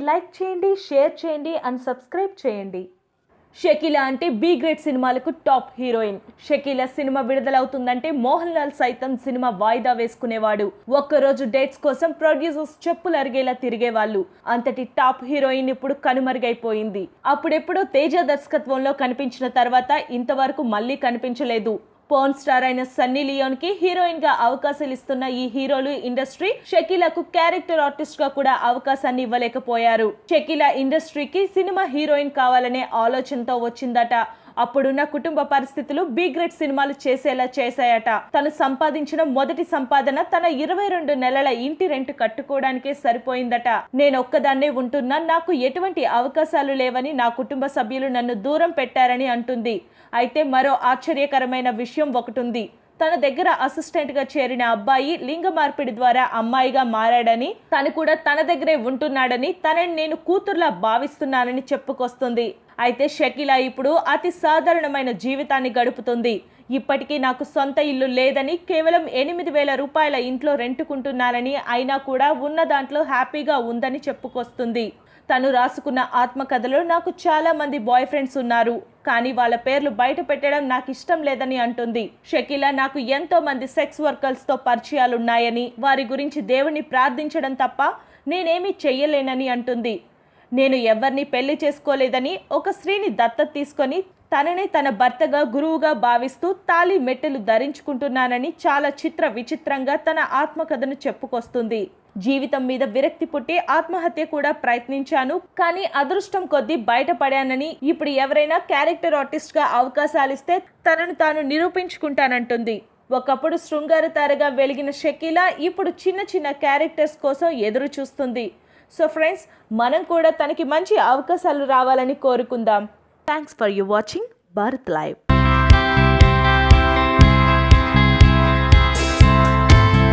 Like చేయండి share చేయండి and subscribe చేయండి. షకీల అంటే బి గ్రేడ్ సినిమాలకు టాప్ హీరోయిన్. షకీల సినిమా విడుదలవుతుందంటే మోహన్ లాల్ సైతం సినిమా వాయిదా వేసుకునేవాడు. ఒక్కరోజు డేట్స్ కోసం ప్రొడ్యూసర్స్ చెప్పులు అరిగేలా తిరిగేవాళ్ళు. అంతటి టాప్ హీరోయిన్ ఇప్పుడు కనుమరుగైపోయింది. అప్పుడెప్పుడో తేజ దర్శకత్వంలో కనిపించిన తర్వాత ఇంతవరకు మళ్ళీ కనిపించలేదు. పోర్న్ స్టార్ అయిన సన్నీ లియోన్కి హీరోయిన్గా అవకాశాలు ఇస్తున్న ఈ హీరోలు ఇండస్ట్రీ షకీలకు క్యారెక్టర్ ఆర్టిస్ట్గా కూడా అవకాశాన్ని ఇవ్వలేకపోయారు. షకీల ఇండస్ట్రీకి సినిమా హీరోయిన్ కావాలనే ఆలోచనతో వచ్చిందట. అప్పుడున్న కుటుంబ పరిస్థితులు బి గ్రేడ్ సినిమాలు చేసేలా చేశాయట. తను సంపాదించిన మొదటి సంపాదన తన ఇరవై రెండు నెలల ఇంటి రెంట్ కట్టుకోవడానికే సరిపోయిందట. నేను ఒక్కదాన్నే ఉంటున్నా నాకు ఎటువంటి అవకాశాలు లేవని నా కుటుంబ సభ్యులు నన్ను దూరం పెట్టారని అంటుంది. అయితే మరో ఆశ్చర్యకరమైన విషయం ఒకటి ఉంది తన దగ్గర అసిస్టెంట్గా చేరిన అబ్బాయి లింగ మార్పిడి ద్వారా అమ్మాయిగా మారాడని తను కూడా తన దగ్గరే ఉంటున్నాడని తనని నేను కూతుర్లా భావిస్తున్నానని చెప్పుకొస్తుంది. అయితే షకీలా ఇప్పుడు అతి సాధారణమైన జీవితాన్ని గడుపుతుంది. ఇప్పటికీ నాకు సొంత ఇల్లు లేదని కేవలం ఎనిమిది వేల రూపాయల ఇంట్లో రెంటుకుంటున్నానని అయినా కూడా ఉన్న దాంట్లో హ్యాపీగా ఉందని చెప్పుకొస్తుంది. తను రాసుకున్న ఆత్మకథలో నాకు చాలా మంది బాయ్ ఫ్రెండ్స్ ఉన్నారు. కానీ వాళ్ళ పేర్లు బయట పెట్టడం నాకు ఇష్టం లేదని అంటుంది. షకీలా నాకు ఎంతో మంది సెక్స్ వర్కర్స్తో పరిచయాలున్నాయని పరిచయాలు ఉన్నాయని వారి గురించి దేవుణ్ణి ప్రార్థించడం తప్ప నేనేమీ చెయ్యలేనని అంటుంది. నేను ఎవరిని పెళ్ళి చేసుకోలేదని ఒక స్త్రీని దత్తత తీసుకొని తననే తన భర్తగా గురువుగా భావిస్తూ తాళి మెట్టెలు ధరించుకుంటున్నానని చాలా చిత్ర విచిత్రంగా తన ఆత్మకథను చెప్పుకొస్తుంది. జీవితం మీద విరక్తి పుట్టి ఆత్మహత్య కూడా ప్రయత్నించాను కానీ అదృష్టం కొద్దీ బయటపడానని ఇప్పుడు ఎవరైనా క్యారెక్టర్ ఆర్టిస్ట్గా అవకాశాలిస్తే తనను తాను నిరూపించుకుంటానంటుంది. ఒకప్పుడు శృంగార తారగా వెలిగిన షకీలా ఇప్పుడు చిన్న చిన్న క్యారెక్టర్స్ కోసం ఎదురు చూస్తుంది సో ఫ్రెండ్స్ మనం కూడా తనకి మంచి అవకాశాలు రావాలని కోరుకుందాం. Thanks for you watching Bharat live